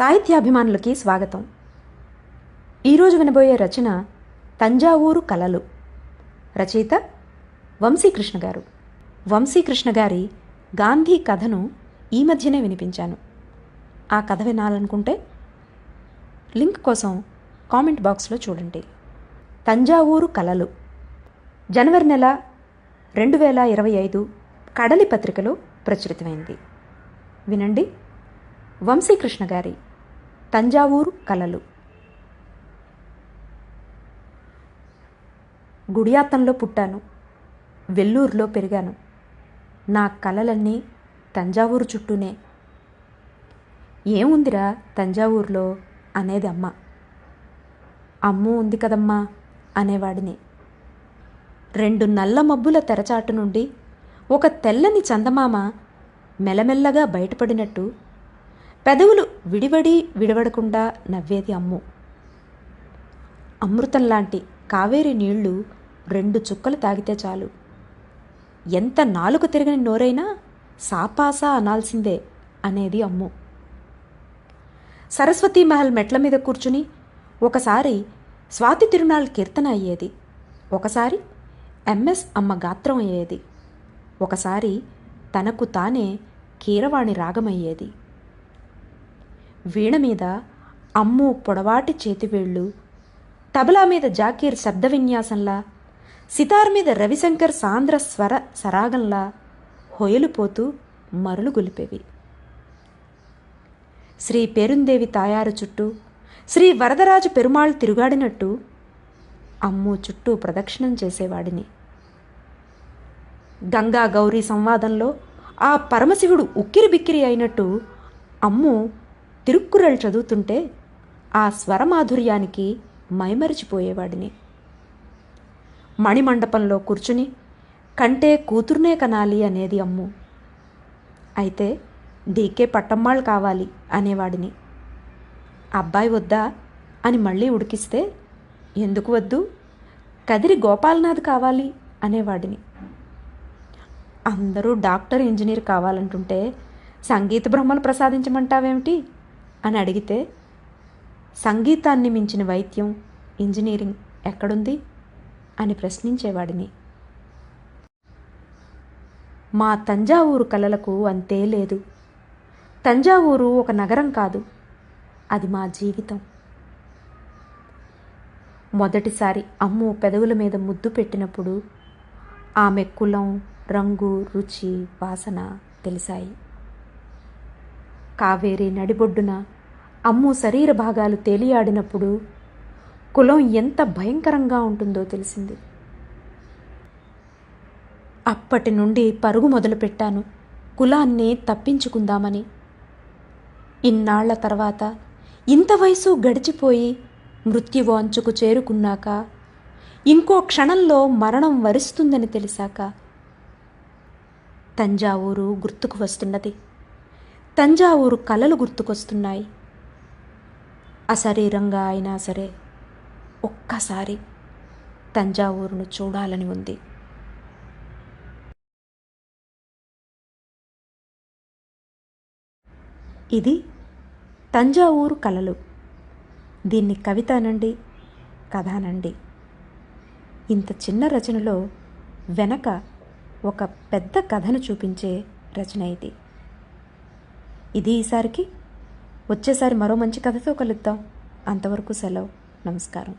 సాహిత్యాభిమానులకి స్వాగతం. ఈరోజు వినబోయే రచన తంజావూరు కలలు. రచయిత వంశీకృష్ణ గారు. వంశీకృష్ణ గారి గాంధీ కథను ఈ మధ్యనే వినిపించాను. ఆ కథ వినాలనుకుంటే లింక్ కోసం కామెంట్ బాక్స్లో చూడండి. తంజావూరు కలలు. జనవరి నెల రెండు వేల ఇరవై ఐదు కడలి పత్రికలో ప్రచురితమైంది. వినండి. వంశీకృష్ణ గారి తంజావూరు కలలు. గుడియాత్తంలో పుట్టాను. వెల్లూరులో పెరిగాను. నా కలలన్నీ తంజావూరు చుట్టూనే. ఏముందిరా తంజావూరులో అనేది అమ్మ. అమ్ము ఉంది కదమ్మా అనేవాడిని. రెండు నల్ల మబ్బుల తెరచాటు నుండి ఒక తెల్లని చందమామ మెల్లమెల్లగా బయటపడినట్టు పెదవులు విడివడి విడవడకుండా నవ్వేది అమ్ము. అమృతం లాంటి కావేరి నీళ్ళు రెండు చుక్కలు తాగితే చాలు. ఎంత నాలుగు తిరగని నోరైనా సాపాసా అనాల్సిందే అనేది అమ్ము. సరస్వతీ మహల్ మెట్ల మీద కూర్చుని ఒకసారి స్వాతి తిరునాళ్ళ కీర్తన అయ్యేది. ఒకసారి ఎంఎస్ అమ్మ గాత్రం అయ్యేది. ఒకసారి తనకు తానే కీరవాణి రాగమయ్యేది. వీణ మీద అమ్ము పొడవాటి చేతివేళ్ళు తబలా మీద జాకీర్ శబ్ద విన్యాసంలా సితార్ మీద రవిశంకర్ సాంద్ర స్వర సరాగంలా హొయలుపోతూ మరులు గొలిపేవి. శ్రీ పేరుందేవి తాయారు చుట్టూ శ్రీ వరదరాజు పెరుమాళ్ తిరుగాడినట్టు అమ్ము చుట్టూ ప్రదక్షిణం చేసేవాడిని. గంగా గౌరీ సంవాదంలో ఆ పరమశివుడు ఉక్కిరి బిక్కిరి అయినట్టు అమ్ము తిరుక్కురళ్ళు చదువుతుంటే ఆ స్వరమాధుర్యానికి మైమరిచిపోయేవాడిని. మణిమండపంలో కూర్చుని కంటే కూతుర్నే కనాలి అనేది అమ్ము. అయితే డీకే పట్టమ్మాళ్ళు కావాలి అనేవాడిని. అబ్బాయి వద్దా అని మళ్ళీ ఉడికిస్తే ఎందుకు వద్దు? కదిరి గోపాలనాథ్ కావాలి అనేవాడిని. అందరూ డాక్టర్ ఇంజనీర్ కావాలంటుంటే సంగీత బ్రహ్మను ప్రసాదించమంటావేమిటి? అని అడిగితే సంగీతాన్ని మించిన వైద్యం ఇంజనీరింగ్ ఎక్కడుంది? అని ప్రశ్నించేవాడిని. మా తంజావూరు కలలకు అంతే లేదు. తంజావూరు ఒక నగరం కాదు. అది మా జీవితం. మొదటిసారి అమ్ము పెదవుల మీద ముద్దు పెట్టినప్పుడు ఆమె కులం రంగు రుచి వాసన తెలిసాయి. కావేరి నడిబొడ్డున అమ్ము శరీర భాగాలు తేలియాడినప్పుడు కులం ఎంత భయంకరంగా ఉంటుందో తెలిసింది. అప్పటి నుండి పరుగు మొదలుపెట్టాను కులాన్ని తప్పించుకుందామని. ఇన్నాళ్ళ తర్వాత ఇంత వయసు గడిచిపోయి మృత్యువు అంచుకు చేరుకున్నాక ఇంకో క్షణంలో మరణం వరిస్తుందని తెలిసాక తంజావూరు గుర్తుకు వస్తున్నది. తంజావూరు కలలు గుర్తుకొస్తున్నాయి. అశరీరంగా అయినా సరే ఒక్కసారి తంజావూరును చూడాలని ఉంది. ఇది తంజావూరు కలలు. దీన్ని కవిత అనండి కథ అనండి ఇంత చిన్న రచనలో వెనక ఒక పెద్ద కథను చూపించే రచన ఇది. ఇది ఈసారికి. వచ్చేసారి మరో మంచి కథతో కలుద్దాం. అంతవరకు సెలవు. నమస్కారం.